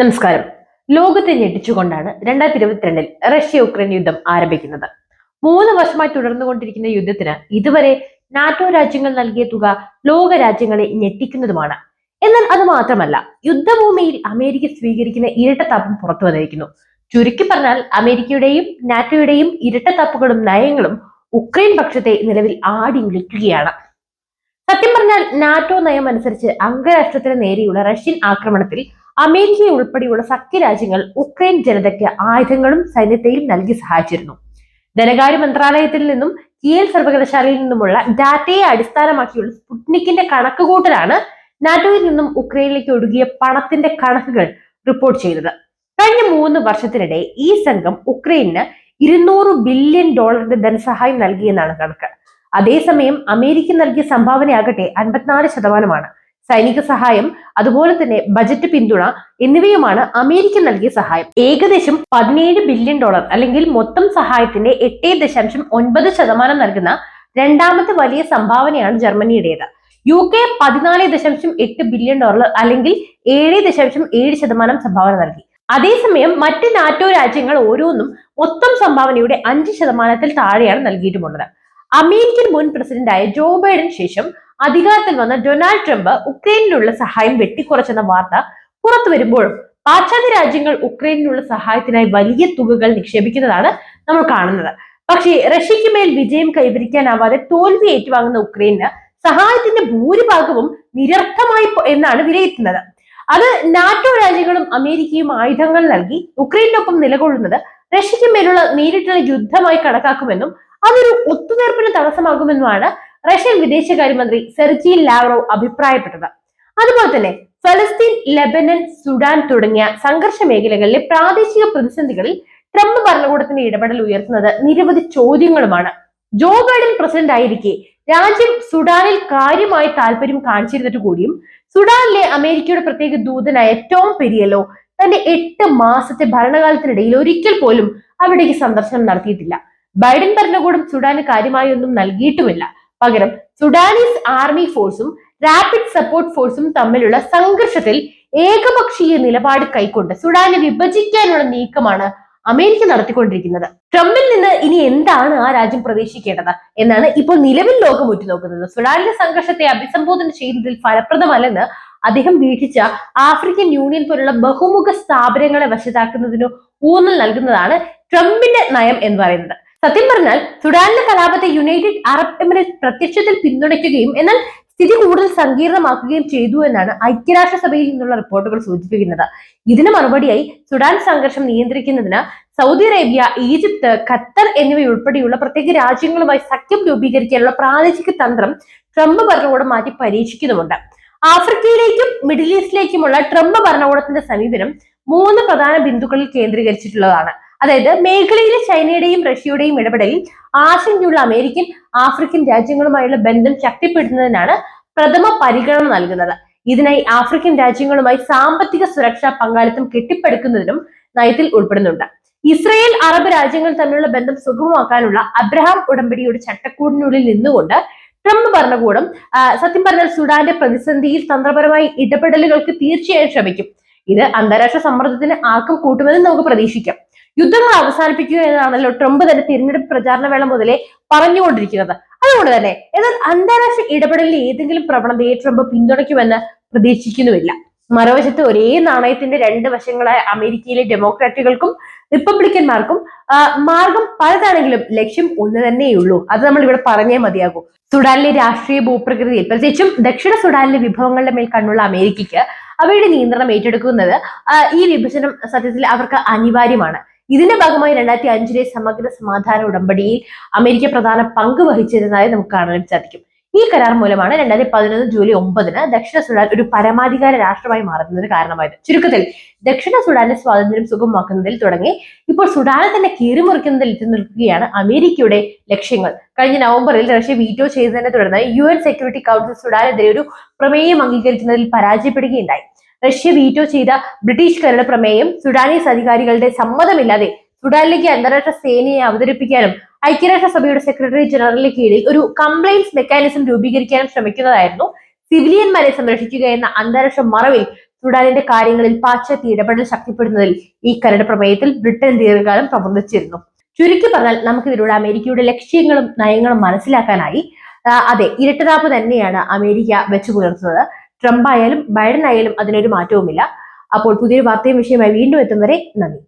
നമസ്കാരം. ലോകത്തെ ഞെട്ടിച്ചുകൊണ്ടാണ് രണ്ടായിരത്തി ഇരുപത്തിരണ്ടിൽ റഷ്യ ഉക്രൈൻ യുദ്ധം ആരംഭിക്കുന്നത്. മൂന്ന് വർഷമായി തുടർന്നുകൊണ്ടിരിക്കുന്ന യുദ്ധത്തിന് ഇതുവരെ നാറ്റോ രാജ്യങ്ങൾ നൽകിയ തുക ലോക രാജ്യങ്ങളെ ഞെട്ടിക്കുന്നതുമാണ്. എന്നാൽ അത് മാത്രമല്ല യുദ്ധഭൂമിയിൽ അമേരിക്ക സ്വീകരിക്കുന്ന ഇരട്ടത്താപ്പും പുറത്തു വന്നിരിക്കുന്നു. ചുരുക്കി പറഞ്ഞാൽ അമേരിക്കയുടെയും നാറ്റോയുടെയും ഇരട്ടത്താപ്പുകളും നയങ്ങളും ഉക്രൈൻ പക്ഷത്തെ നിലവിൽ ആടി ഉലയ്ക്കുകയാണ്. സത്യം പറഞ്ഞാൽ നാറ്റോ നയം അനുസരിച്ച് അംഗരാഷ്ട്രത്തിന് നേരെയുള്ള റഷ്യൻ ആക്രമണത്തിൽ അമേരിക്ക ഉൾപ്പെടെയുള്ള സഖ്യരാജ്യങ്ങൾ ഉക്രൈൻ ജനതയ്ക്ക് ആയുധങ്ങളും സൈന്യത്തെയും നൽകി സഹായിച്ചിരുന്നു. ധനകാര്യ മന്ത്രാലയത്തിൽ നിന്നും കിയൽ സർവകലാശാലയിൽ നിന്നുമുള്ള ഡാറ്റയെ അടിസ്ഥാനമാക്കിയുള്ള സ്പുട്നിക്കിന്റെ കണക്കുകൂട്ടലാണ് നാറ്റോയിൽ നിന്നും ഉക്രൈനിലേക്ക് ഒഴുകിയ പണത്തിന്റെ കണക്കുകൾ റിപ്പോർട്ട് ചെയ്തത്. കഴിഞ്ഞ മൂന്ന് വർഷത്തിനിടെ ഈ സംഘം ഉക്രൈനിന് ഇരുന്നൂറ് ബില്യൺ ഡോളറിന്റെ ധനസഹായം നൽകിയെന്നാണ് കണക്ക്. അതേസമയം അമേരിക്ക നൽകിയ സംഭാവനയാകട്ടെ അൻപത്തിനാല് ശതമാനമാണ്. സൈനിക സഹായം അതുപോലെ തന്നെ ബജറ്റ് പിന്തുണ എന്നിവയുമാണ് അമേരിക്ക നൽകിയ സഹായം. ഏകദേശം പതിനേഴ് ബില്യൺ ഡോളർ അല്ലെങ്കിൽ മൊത്തം സഹായത്തിന്റെ എട്ട് ദശാംശം ഒൻപത് ശതമാനം നൽകുന്ന രണ്ടാമത്തെ വലിയ സംഭാവനയാണ് ജർമ്മനിയുടേത്. യു കെ പതിനാല് ദശാംശം എട്ട് ബില്യൺ ഡോളർ അല്ലെങ്കിൽ ഏഴ് ദശാംശം ഏഴ് ശതമാനം സംഭാവന നൽകി. അതേസമയം മറ്റ് നാറ്റോ രാജ്യങ്ങൾ ഓരോന്നും മൊത്തം സംഭാവനയുടെ അഞ്ച് ശതമാനത്തിൽ താഴെയാണ് നൽകിയിട്ടുമുള്ളത്. അമേരിക്കൻ മുൻ പ്രസിഡന്റായ ജോ ബൈഡൻ ശേഷം അധികാരത്തിൽ വന്ന ഡൊണാൾഡ് ട്രംപ് ഉക്രൈനിലുള്ള സഹായം വെട്ടിക്കുറച്ചെന്ന വാർത്ത പുറത്തു വരുമ്പോഴും പാശ്ചാത്യ രാജ്യങ്ങൾ ഉക്രൈനിലുള്ള സഹായത്തിനായി വലിയ തുകകൾ നിക്ഷേപിക്കുന്നതാണ് നമ്മൾ കാണുന്നത്. പക്ഷേ റഷ്യയ്ക്ക് മേൽ വിജയം കൈവരിക്കാനാവാതെ തോൽവി ഏറ്റുവാങ്ങുന്ന ഉക്രൈന് സഹായത്തിന്റെ ഭൂരിഭാഗവും നിരർത്ഥമായി എന്നാണ് വിലയിരുത്തുന്നത്. അത് നാറ്റോ രാജ്യങ്ങളും അമേരിക്കയും ആയുധങ്ങൾ നൽകി ഉക്രൈനൊപ്പം നിലകൊള്ളുന്നത് റഷ്യയ്ക്ക് മേലുള്ള നേരിട്ടുള്ള യുദ്ധമായി കണക്കാക്കുമെന്നും അതൊരു ഒത്തുതീർപ്പിന് തടസ്സമാകുമെന്നുമാണ് റഷ്യൻ വിദേശകാര്യമന്ത്രി സെർജി ലാവ്റോ അഭിപ്രായപ്പെട്ടത്. അതുപോലെ തന്നെ ഫലസ്തീൻ ലെബനൻ സുഡാൻ തുടങ്ങിയ സംഘർഷ മേഖലകളിലെ പ്രാദേശിക പ്രതിസന്ധികളിൽ ട്രംപ് ഭരണകൂടത്തിന്റെ ഇടപെടൽ ഉയർത്തുന്നത് നിരവധി ചോദ്യങ്ങളുമാണ്. ജോ ബൈഡൻ പ്രസിഡന്റ് ആയിരിക്കെ രാജ്യം സുഡാനിൽ കാര്യമായി താല്പര്യം കാണിച്ചിരുന്നിട്ട് കൂടിയും സുഡാനിലെ അമേരിക്കയുടെ പ്രത്യേക ദൂതനായ ടോം പെരിയലോ തന്റെ എട്ട് മാസത്തെ ഭരണകാലത്തിനിടയിൽ ഒരിക്കൽ പോലും അവിടേക്ക് സന്ദർശനം നടത്തിയിട്ടില്ല. ബൈഡൻ ഭരണകൂടം സുഡാന് കാര്യമായി ഒന്നും നൽകിയിട്ടുമില്ല. പകരം സുഡാനീസ് ആർമി ഫോഴ്സും റാപ്പിഡ് സപ്പോർട്ട് ഫോഴ്സും തമ്മിലുള്ള സംഘർഷത്തിൽ ഏകപക്ഷീയ നിലപാട് കൈക്കൊണ്ട് സുഡാനെ വിഭജിക്കാനുള്ള നീക്കമാണ് അമേരിക്ക നടത്തിക്കൊണ്ടിരിക്കുന്നത്. ട്രംപിൽ നിന്ന് ഇനി എന്താണ് ആ രാജ്യം പ്രതീക്ഷിക്കേണ്ടത് എന്നാണ് ഇപ്പോൾ നിലവിൽ ലോകം ഉറ്റുനോക്കുന്നത്. സുഡാനിലെ സംഘർഷത്തെ അഭിസംബോധന ചെയ്യുന്നതിൽ ഫലപ്രദമല്ലെന്ന് അദ്ദേഹം വീക്ഷിച്ച ആഫ്രിക്കൻ യൂണിയൻ പോലുള്ള ബഹുമുഖ സ്ഥാപനങ്ങളെ വശത്താക്കുന്നതിന് ഊന്നൽ നൽകുന്നതാണ് ട്രംപിന്റെ നയം എന്ന് പറയുന്നത്. സത്യം പറഞ്ഞാൽ സുഡാനിലെ കലാപത്തെ യുണൈറ്റഡ് അറബ് എമിറേറ്റ്സ് പ്രത്യക്ഷത്തിൽ പിന്തുണയ്ക്കുകയും എന്നാൽ സ്ഥിതി കൂടുതൽ സങ്കീർണമാക്കുകയും ചെയ്തു എന്നാണ് ഐക്യരാഷ്ട്രസഭയിൽ നിന്നുള്ള റിപ്പോർട്ടുകൾ സൂചിപ്പിക്കുന്നത്. ഇതിന് മറുപടിയായി സുഡാൻ സംഘർഷം നിയന്ത്രിക്കുന്നതിന് സൗദി അറേബ്യ ഈജിപ്ത് ഖത്തർ എന്നിവയുൾപ്പെടെയുള്ള പ്രത്യേക രാജ്യങ്ങളുമായി സഖ്യം രൂപീകരിക്കാനുള്ള പ്രാദേശിക തന്ത്രം ട്രംപ് ഭരണകൂടം മാറ്റി പരീക്ഷിക്കുന്നുമുണ്ട്. ആഫ്രിക്കയിലേക്കും മിഡിൽ ഈസ്റ്റിലേക്കുമുള്ള ട്രംപ് ഭരണകൂടത്തിന്റെ സമീപനം മൂന്ന് പ്രധാന ബിന്ദുക്കളിൽ കേന്ദ്രീകരിച്ചിട്ടുള്ളതാണ്. അതായത് മേഖലയിലെ ചൈനയുടെയും റഷ്യയുടെയും ഇടപെടലിൽ ആശങ്കയുള്ള അമേരിക്കൻ ആഫ്രിക്കൻ രാജ്യങ്ങളുമായുള്ള ബന്ധം ശക്തിപ്പെടുത്തുന്നതിനാണ് പ്രഥമ പരിഗണന നൽകുന്നത്. ഇതിനായി ആഫ്രിക്കൻ രാജ്യങ്ങളുമായി സാമ്പത്തിക സുരക്ഷാ പങ്കാളിത്തം കെട്ടിപ്പടുക്കുന്നതിനും നയത്തിൽ ഉൾപ്പെടുന്നുണ്ട്. ഇസ്രയേൽ അറബ് രാജ്യങ്ങൾ തമ്മിലുള്ള ബന്ധം സുഗമമാക്കാനുള്ള അബ്രഹാം ഉടമ്പടിയുടെ ചട്ടക്കൂടിനുള്ളിൽ നിന്നുകൊണ്ട് ട്രംപ് ഭരണകൂടം സത്യം പറഞ്ഞാൽ സുഡാന്റെ പ്രതിസന്ധിയിൽ തന്ത്രപരമായി ഇടപെടലുകൾക്ക് തീർച്ചയായും ശ്രമിക്കും. ഇത് അന്താരാഷ്ട്ര സമ്മർദ്ദത്തിന് ആക്കം കൂട്ടുമെന്ന് നമുക്ക് പ്രതീക്ഷിക്കാം. യുദ്ധങ്ങൾ അവസാനിപ്പിക്കുക എന്നതാണല്ലോ ട്രംപ് തന്റെ തിരഞ്ഞെടുപ്പ് പ്രചാരണ വേള മുതലേ പറഞ്ഞുകൊണ്ടിരിക്കുന്നത്. അതുകൊണ്ട് തന്നെ എന്നാൽ അന്താരാഷ്ട്ര ഇടപെടലിൽ ഏതെങ്കിലും പ്രവണതയെ ട്രംപ് പിന്തുണയ്ക്കുമെന്ന് പ്രതീക്ഷിക്കുന്നുമില്ല. മറുവശത്ത് ഒരേ നാണയത്തിന്റെ രണ്ട് വശങ്ങളായ അമേരിക്കയിലെ ഡെമോക്രാറ്റുകൾക്കും റിപ്പബ്ലിക്കന്മാർക്കും മാർഗം പലതാണെങ്കിലും ലക്ഷ്യം ഒന്ന് തന്നെയുള്ളൂ. അത് നമ്മൾ ഇവിടെ പറഞ്ഞേ മതിയാകൂ. സുഡാനിലെ രാഷ്ട്രീയ ഭൂപ്രകൃതിയിൽ പ്രത്യേകിച്ചും ദക്ഷിണ സുഡാനിലെ വിഭവങ്ങളുടെ മേൽ കണ്ണുള്ള അമേരിക്കയ്ക്ക് അവയുടെ നിയന്ത്രണം ഏറ്റെടുക്കുന്നത് ഈ വിഭജനം സത്യത്തിൽ അവർക്ക് അനിവാര്യമാണ്. ഇതിന്റെ ഭാഗമായി രണ്ടായിരത്തി അഞ്ചിലെ സമഗ്ര സമാധാന ഉടമ്പടിയിൽ അമേരിക്ക പ്രധാന പങ്ക് വഹിച്ചിരുന്നതായി നമുക്ക് കാണാൻ സാധിക്കും. ഈ കരാർ മൂലമാണ് രണ്ടായിരത്തി പതിനൊന്ന് ജൂലൈ ഒമ്പതിന് ദക്ഷിണ സുഡാൻ ഒരു പരമാധികാര രാഷ്ട്രമായി മാറുന്നതിന് കാരണമായത്. ചുരുക്കത്തിൽ ദക്ഷിണ സുഡാന്റെ സ്വാതന്ത്ര്യം സുഗമമാക്കുന്നതിൽ തുടങ്ങി ഇപ്പോൾ സുഡാനെ തന്നെ കീറിമുറിക്കുന്നതിൽ എത്തി നിൽക്കുകയാണ് അമേരിക്കയുടെ ലക്ഷ്യങ്ങൾ. കഴിഞ്ഞ നവംബറിൽ റഷ്യ വീറ്റോ ചെയ്തതിനെ തുടർന്ന് യു എൻ സെക്യൂരിറ്റി കൗൺസിൽ സുഡാനെതിരെ ഒരു പ്രമേയം അംഗീകരിക്കുന്നതിൽ പരാജയപ്പെടുകയുണ്ടായി. റഷ്യ വീറ്റോ ചെയ്ത ബ്രിട്ടീഷ് ബ്രിട്ടീഷുകാരുടെ പ്രമേയം സുഡാനീസ് അധികാരികളുടെ സമ്മതമില്ലാതെ സുഡാനിലേക്ക് അന്താരാഷ്ട്ര സേനയെ അവതരിപ്പിക്കാനും ഐക്യരാഷ്ട്ര സഭയുടെ സെക്രട്ടറി ജനറലിന് കീഴിൽ ഒരു കംപ്ലൈന്റ്സ് മെക്കാനിസം രൂപീകരിക്കാനും ശ്രമിക്കുന്നതായിരുന്നു. സിവിലിയന്മാരെ സംരക്ഷിക്കുക എന്ന അന്താരാഷ്ട്ര മറവിൽ സുഡാനിന്റെ കാര്യങ്ങളിൽ പാശ്ചാത്യ ഇടപെടൽ ശക്തിപ്പെടുന്നതിൽ ഈ കരട് പ്രമേയത്തിൽ ബ്രിട്ടൻ ദീർഘകാലം പ്രവർത്തിച്ചിരുന്നു. ചുരുക്കി പറഞ്ഞാൽ നമുക്കിതിലൂടെ അമേരിക്കയുടെ ലക്ഷ്യങ്ങളും നയങ്ങളും മനസ്സിലാക്കാനായി. അതെ ഇരട്ടതാപ്പ് തന്നെയാണ് അമേരിക്ക വെച്ചു പുലർത്തുന്നത് ട്രംപ് ആയാലും ബൈഡൻ ആയാലും അതിനൊരു മാറ്റവുമില്ല. അപ്പോൾ പുതിയൊരു വാർത്തയും വിഷയമായി വീണ്ടും എത്തും വരെ നന്ദി.